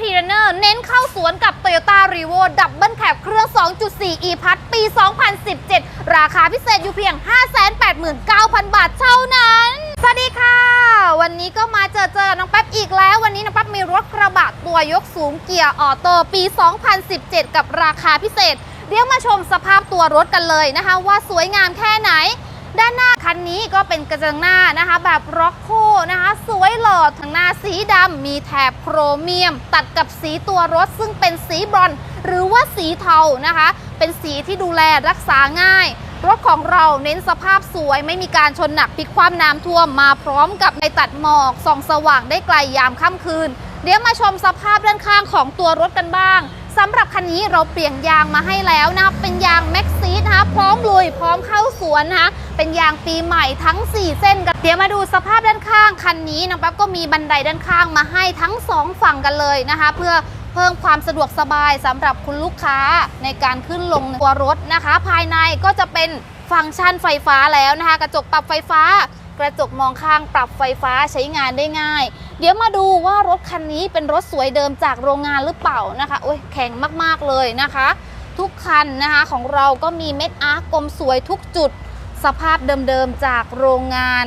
พีเรเนอร์เน้นเข้าสวนกับ Toyota r e v o ดับเบิลแคปเครื่อง 2.4 e พัทปี 2017 ราคาพิเศษอยู่เพียง 589,000 บาทเท่านั้น สวัสดีค่ะ วันนี้ก็มาเจอเจอน้องแป๊บอีกแล้ว วันนี้น้องแป๊บมีรถกระบะตัวยกสูงเกียร์ออโต้ปี 2017 กับราคาพิเศษ เดี๋ยวมาชมสภาพตัวรถกันเลยนะคะ ว่าสวยงามแค่ไหน คันนี้ก็เป็นกระจังหน้านะคะ แบบร็อกโคนะคะ สวยหล่อทั้งหน้าสีดำมีแถบโครเมียม ตัดกับสีตัวรถซึ่งเป็นสีบรอนหรือว่าสีเทานะคะ เป็นสีที่ดูแลรักษาง่าย รถของเราเน้นสภาพสวยไม่มีการชนหนักพลิกคว่ำน้ำท่วมมาพร้อมกับในตัดหมอกส่องสว่างได้ไกลยามค่ำคืน เดี๋ยวมาชมสภาพด้านข้างของตัวรถกันบ้าง สำหรับคันนี้เราเปลี่ยนยางมาให้แล้วนะคะเป็นยางแม็กซีดนะคะพร้อมลุยพร้อมเข้าสวนนะคะเป็นยางปีใหม่ทั้ง 4 เส้นกันเดี๋ยวมาดูสภาพด้านข้างคันนี้น้องแป๊บก็มีบันไดด้านข้างมาให้ทั้ง 2 ฝั่งกันเลยนะคะ เพื่อเพิ่มความสะดวกสบายสำหรับคุณลูกค้าในการขึ้นลงตัวรถนะคะ ภายในก็จะเป็นฟังก์ชันไฟฟ้าแล้วนะคะ กระจกปรับไฟฟ้า กระจกมองข้างปรับไฟฟ้าใช้งานได้ง่าย เดี๋ยวมาดูว่ารถคันนี้เป็นรถสวยเดิมจากโรงงานหรือเปล่านะคะโอ้ยแข็งมากๆเลยนะคะ ทุกคันนะคะของเราก็มีเม็ดอาร์กกลมสวยทุกจุดสภาพเดิมๆจากโรงงาน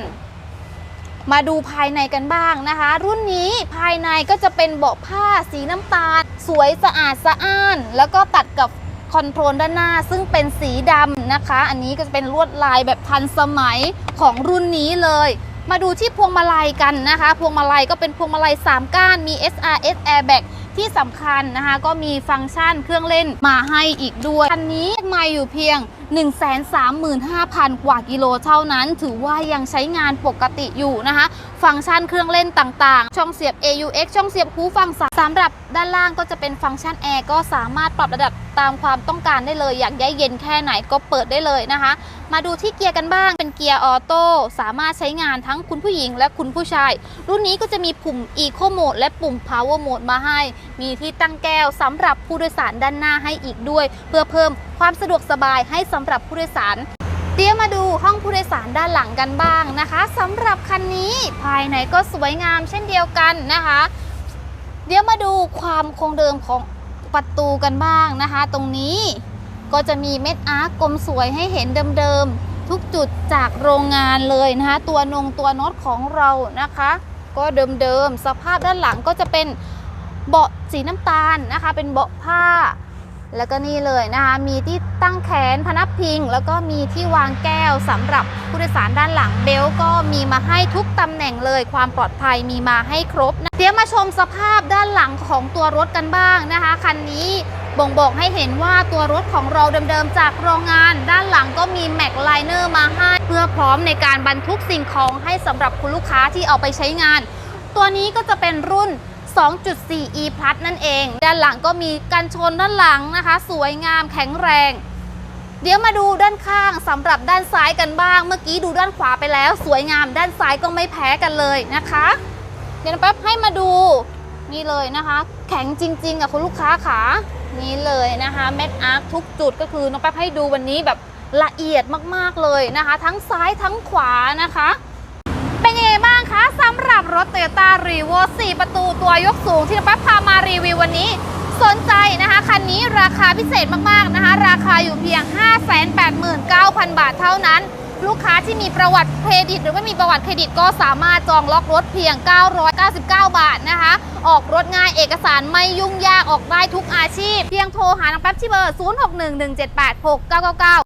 มาดูภายในกันบ้างนะคะ รุ่นนี้ภายในก็จะเป็นเบาะผ้าสีน้ำตาล สวยสะอาดสะอ้าน แล้วก็ตัดกับคอนโทรลด้านหน้าซึ่งเป็นสีดำนะคะ อันนี้ก็จะเป็นลวดลายแบบทันสมัยของรุ่นนี้เลย มาดูที่พวงมาลัยกันนะคะ พวงมาลัยก็เป็นพวงมาลัย 3 ก้าน มี SRS airbag ที่สำคัญนะคะ ก็มีฟังก์ชันเครื่องเล่นมาให้อีกด้วย คันนี้มาอยู่เพียง 135,000 กว่ากิโลเท่านั้น ถือว่ายังใช้งานปกติอยู่นะคะ ฟังก์ชันเครื่องเล่นต่างๆ ช่องเสียบ AUX ช่องเสียบหูฟังสำหรับด้านล่างก็จะเป็นฟังก์ชันแอร์ก็สามารถปรับระดับตามความต้องการได้เลย อยากได้เย็นแค่ไหนก็เปิดได้เลยนะคะ มาดูที่เกียร์กันบ้างเป็นเกียร์ออโต้สามารถใช้งานทั้งคุณผู้หญิงและคุณผู้ชาย รุ่นนี้ก็จะมีปุ่ม Eco Mode และปุ่ม Power Mode มาให้ มีที่ตั้งแก้วสำหรับผู้โดยสารด้านหน้าให้อีกด้วย เพื่อเพิ่ม ความสะดวกสบายให้สำหรับผู้โดยสาร เดี๋ยวมาดูห้องผู้โดยสารด้านหลังกันบ้างนะคะสำหรับคันนี้ภายในก็สวยงามเช่นเดียวกันนะคะ เดี๋ยวมาดูความคงเดิมของประตูกันบ้างนะคะ ตรงนี้ก็จะมีเม็ดอาร์กกลมสวยให้เห็นเดิมๆทุกจุดจากโรงงานเลยนะคะ ตัวนงตัวน็อตของเรานะคะ ก็เดิมๆสภาพด้านหลังก็จะเป็นเบาะสีน้ำตาลนะคะ เป็นเบาะผ้า แล้วก็นี่เลยนะคะ มีที่ตั้งแขนพนักพิง แล้วก็มีที่วางแก้วสำหรับผู้โดยสารด้านหลังเบลก็มีมาให้ทุกตำแหน่งเลย ความปลอดภัยมีมาให้ครบนะเดี๋ยวมาชมสภาพด้านหลังของตัวรถกันบ้างนะคะคันนี้บ่งบอกให้เห็นว่าตัวรถของเราเดิมๆจากโรงงาน ด้านหลังก็มีแม็กไลเนอร์มาให้เพื่อพร้อมในการบรรทุกสิ่งของให้สำหรับคุณลูกค้าที่เอาไปใช้งาน ตัวนี้ก็จะเป็นรุ่น 2.4 e plus นั่นเอง ด้านหลังก็มีกันชนด้านหลังนะคะ สวยงามแข็งแรง เดี๋ยวมาดูด้านข้างสำหรับด้านซ้ายกันบ้าง เมื่อกี้ดูด้านขวาไปแล้ว สวยงามด้านซ้ายก็ไม่แพ้กันเลยนะคะ เดี๋ยวแป๊บให้มาดูนี่เลยนะคะ แข็งจริงๆอะคุณลูกค้าขานี่เลยนะคะแม็กอาร์คทุกจุดก็คือน้องแป๊บให้ดูวันนี้แบบละเอียดมากๆเลยนะคะ ทั้งซ้ายทั้งขวานะคะ ถ้างคะสำหรับรถ Toyota r e v o 4ประตูตัวยกสูงที่น้ำแป๊บพามารีวิววันนี้ สนใจนะคะ คันนี้ราคาพิเศษมากๆนะคะ ราคาอยู่เพียง 589,000 บาทเท่านั้น ลูกค้าที่มีประวัติเครดิต หรือไม่มีประวัติเครดิตก็สามารถจองล็อกรถเพียง 999 บาทนะคะ ออกรถง่ายเอกสารไม่ยุ่งยากออกได้ทุกอาชีพ เพียงโทรหาน้งแป๊บที่เบอร์ 0611786999